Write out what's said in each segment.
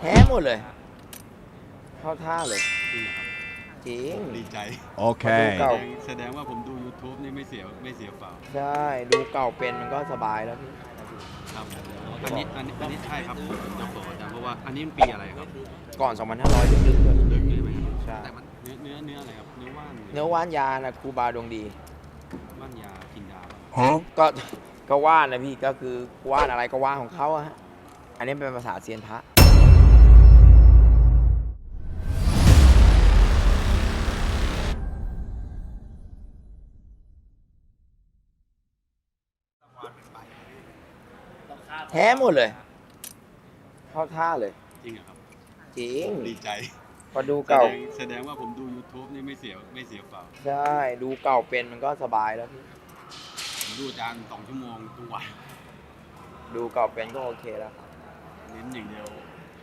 แท้หมดเลย เข้าท่าเลยจริงเหรอครับจริงดีใจ Okay. เก่า แสดงแสดงว่าผมดู YouTube นี่ไม่เสียไม่เสียเปล่าใช่ดูเก่าเป็นมันก็สบายแล้วพี่ครับอันนี้อันนี้อันนี้ใช่ครับผมจะบอกอาจารย์เพราะว่าอันนี้มันปีอะไรครับก่อน 2,500ลึกๆเลยลึกใช่ไหมครับใช่ แต่มันเนื้อเนื้อเนื้ออะไรครับเนื้อว่านเนื้อว่านยานะครูบาดวงดี ว่านยากินดาป่ะ Huh? ก็ก็ว่านนะพี่ก็คือว่านอะไรก็ว่านของเขาอะฮะอันนี้เป็นภาษาเซียนพระ แท้หมดเลยเข้าท่าเลยจริงเหรอครับจริงดีใจพอดูแสเก่าดงแสดงว่าผมดู YouTube นี่ไม่เสียไม่เสียเปล่าใช่ดูเก่าเป็นมันก็สบายแล้วพี่ผมดูอาจารย์สองชั่วโมงทุกวันดูเก่าเป็นก็โอเคแล้วครับเน้นอย่างเดียว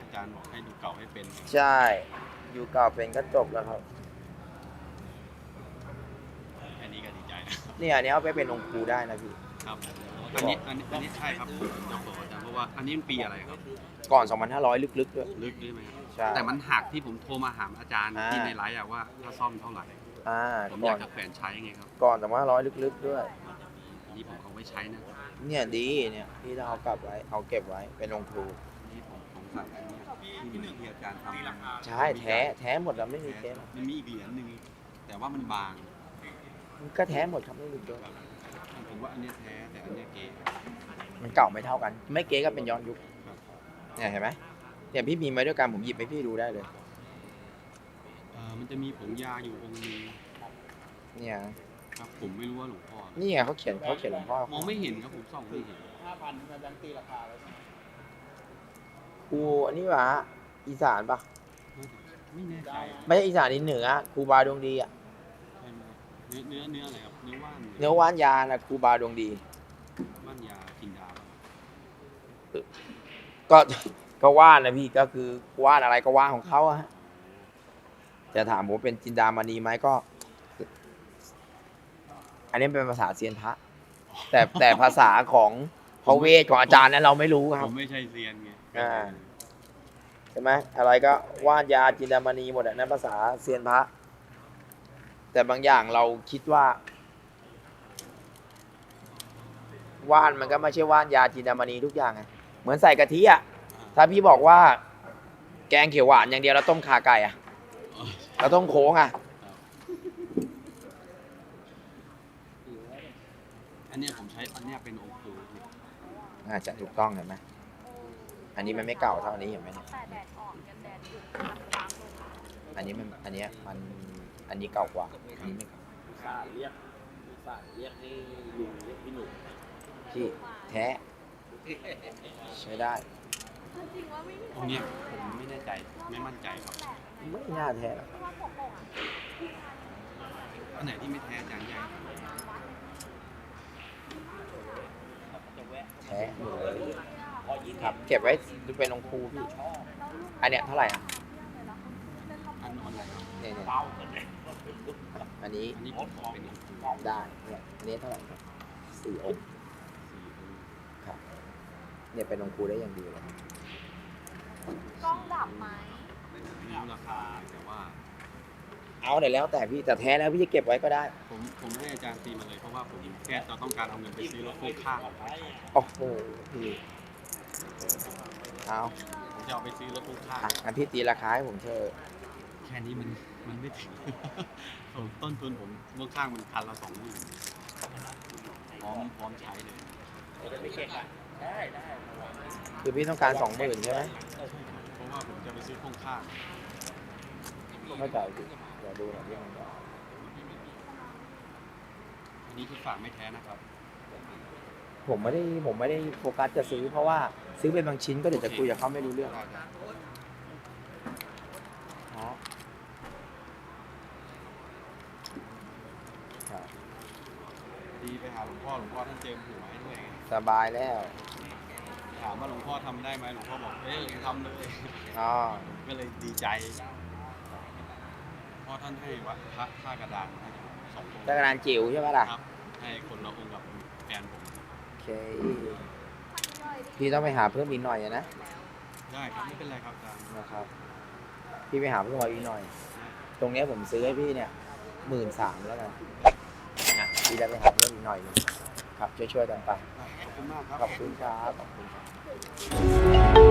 อาจารย์บอกให้ดูเก่าให้เป็นใช่ดูเก่าเป็นก็จบแล้วครับอันนี้ก็ดีใจนะเนี่ยอันนี้เอาไปเป็นองค์ครูได้นะพี่ครับ อันนี้อันนี้อันนี้ใช่ครับผมจะบอกอาจารย์เพราะว่าอันนี้มันปีอะไรครับก่อน 2,500 ลึกๆด้วย ลึกด้วยไหมครับใช่แต่มันหักที่ผมโทรมาหาอาจารย์อ่า ที่ในไลฟ์อะว่าถ้าซ่อมเท่าไหร่ อ่าผมอก่อยานกจะแขวนใช้ไงครับก่อน2,500 ลึกๆด้วย อันนี้ผมเอาไว้ใช้นะเนี่ยดีเนี่ยที่เราเอากลับไว้เอาเก็บไว้เป็นองค์ครูนี่ผมผมสั่งอันเนี้ยที่มีที่อาจารย์ทำใช่แท้แท้หมดแล้วไม่มีเทสมันมีอีกเหรียญหนึ่งแต่ว่ามันบาง มันก็แท้หมดครับไม่มีเท สผมว่าอันเนี้ยแท้แต่อันเนี้ยเก๋มันเก่าไม่เท่ากัน ไม่เก๊ก็เป็นย้อนยุคครับเนี่ยเห็นไหมเนี่ยพี่มีไว้ด้วยกันผมหยิบให้พี่ดูได้เลยเอ่อมันจะมีผงยาอยู่องค์นึงเนี่ยครับผมไม่รู้ว่าหลวงพ่อนี่ไงเขาเขียนเขาเขียนหลวงพ่อมองไม่เห็นครับผมส่องไม่เห็นครูอันนี้วะอีสานปะไม่แน่ใจไม่ใช่อีสานนี่เหนือครูบาดวงดีอะใช่ไหมเนื้อเนื้อเนื้ออะไรครับเนื้อว่านเนื้อว่านยานะครูบาดวงดี ว่านยากินดาป่ะก็ก็ว่านนะพี่ก็คือว่านอะไรก็ว่านของเขาอะฮะจะถามผมเป็นจินดามณีไหมก็ อันนี้เป็นภาษาเซียนพระ แต่แต่ภาษาของพระเวทของอาจารย์นั้นเราไม่รู้คผรับมไม่ใช่เซียนไงอ่าใช่ไหมอะไรก็ว่านยาจินดามณีหมดอะนั่นภาษาเซียนพระ แต่บางอย่างเราคิดว่า ว่านมันก็ไม่ใช่ว่านยาจินดามณีทุกอย่างไงเหมือนใส่กะทิอะถ้าพี่บอกว่า แกงเขียวหวานอย่างเดียวแล้วต้มขาไก่อะแล้วต้มโค้งอะอันเนี้ยผมใช้อันเนี้ยเป็นองค์ครูน่าจะถูกต้องเห็นไหมอันนี้มันไม่เก่าเท่าอันนี้เห็นไหมเนี่ยแต่แดดออกกันแดดอยู่อันนี้มันอันเนี้ยมัน อันนี้เก่ากว่าอันนี้ไม่เก่าสาเรียกสาเรียกให้ลุงเรียกพี่หนุ่มที่แท้ใช้ได้จริงว่าไม่มีองค์เนี้ยผมไม่แน่ใจไม่มั่นใจครับไม่น่าแท้หรอกเพราะว่าปกปกอะอันไหนที่ไม่แท้อาจารย์ใหญ่จะแวะแท้หมดเลยพอยิงครับเก็บไว้ดูเป็นองค์ครูพี่อันเนี้ยเท่าไหร่อะอันนอนอะไรครับเนี่ยเนี่ยเป้ากันเลย อันนี้อันนี้ผมขอเป็นองค์ครูได้เนี่ยอันนี้เท่าไหร่ครับสี่องค์สี่องค์ครับเนี่ยเป็นองค์ครูได้อย่างดีเลยกล้องดับไหมไม่รู้ราคาแต่ว่า เอาเดี๋ยวแล้วแต่พี่แต่แท้แล้วพี่จะเก็บไว้ก็ได้ผมผมให้อาจารย์ตีมาเลยเพราะว่าผมแค่จะต้องการเอาเงินไปซื้อรถพ่วงข้างโอ้โหพี่เอาผมจะเอาไปซื้อรถพ่วงข้างอะงั้นพี่ตีราคาให้ผมเถอะ แค่นี้มันมันไม่ถึง ผมต้นทุนผมพ่วงข้างมันคันละสองหมื่นพร้อมพร้อมใช้เลยจะไปเช็คอะได้ได้คือพี่ต้องการสองหมื่นใช่ไหมเพราะว่าผมจะไปซื้อพ่วงข้างเข้าใจพี่เดี๋ยวดูหน่อยพี่มันอันนี้คือฝากไม่แท้นะครับผมไม่ได้ผมไม่ได้โฟกัสจะซื้อ เพราะว่าซื้อเป็นบางชิ้นก็เดี๋ยวจะคุยกับเขาไม่รู้เรื่อง อ๋อครับ ดีไปหาหลวงพ่อหลวงพ่อท่านเจิมหัวให้ด้วยไงสบายแล้วถามว่าหลวงพ่อทำได้ไหมหลวงพ่อบอกเอ้ยทำเลย อ๋อก็เลยดีใจพ่อท่านให้วัดพระท่ากระดานให้สององค์จักรยานจิ๋วใช่ไหมล่ะ ครับ ให้คนละองค์กับแฟนผมโอเค พี่ต้องไปหาเพิ่มอีกหน่อยอะนะยได้ครับไม่เป็นไรครับอาจารย์นะครับ พี่ไปหาเพิ่มมาอีกหน่อย ตรงเนี้ยผมซื้อให้พี่เนี่ยหมื่นสามแล้วกัน นะพี่ได้ไปหาเพิ่มอีกหน่อยหนึงครับช่วยๆกันไปขอบคุณมากครับขอบคุณครับขอบคุณครับ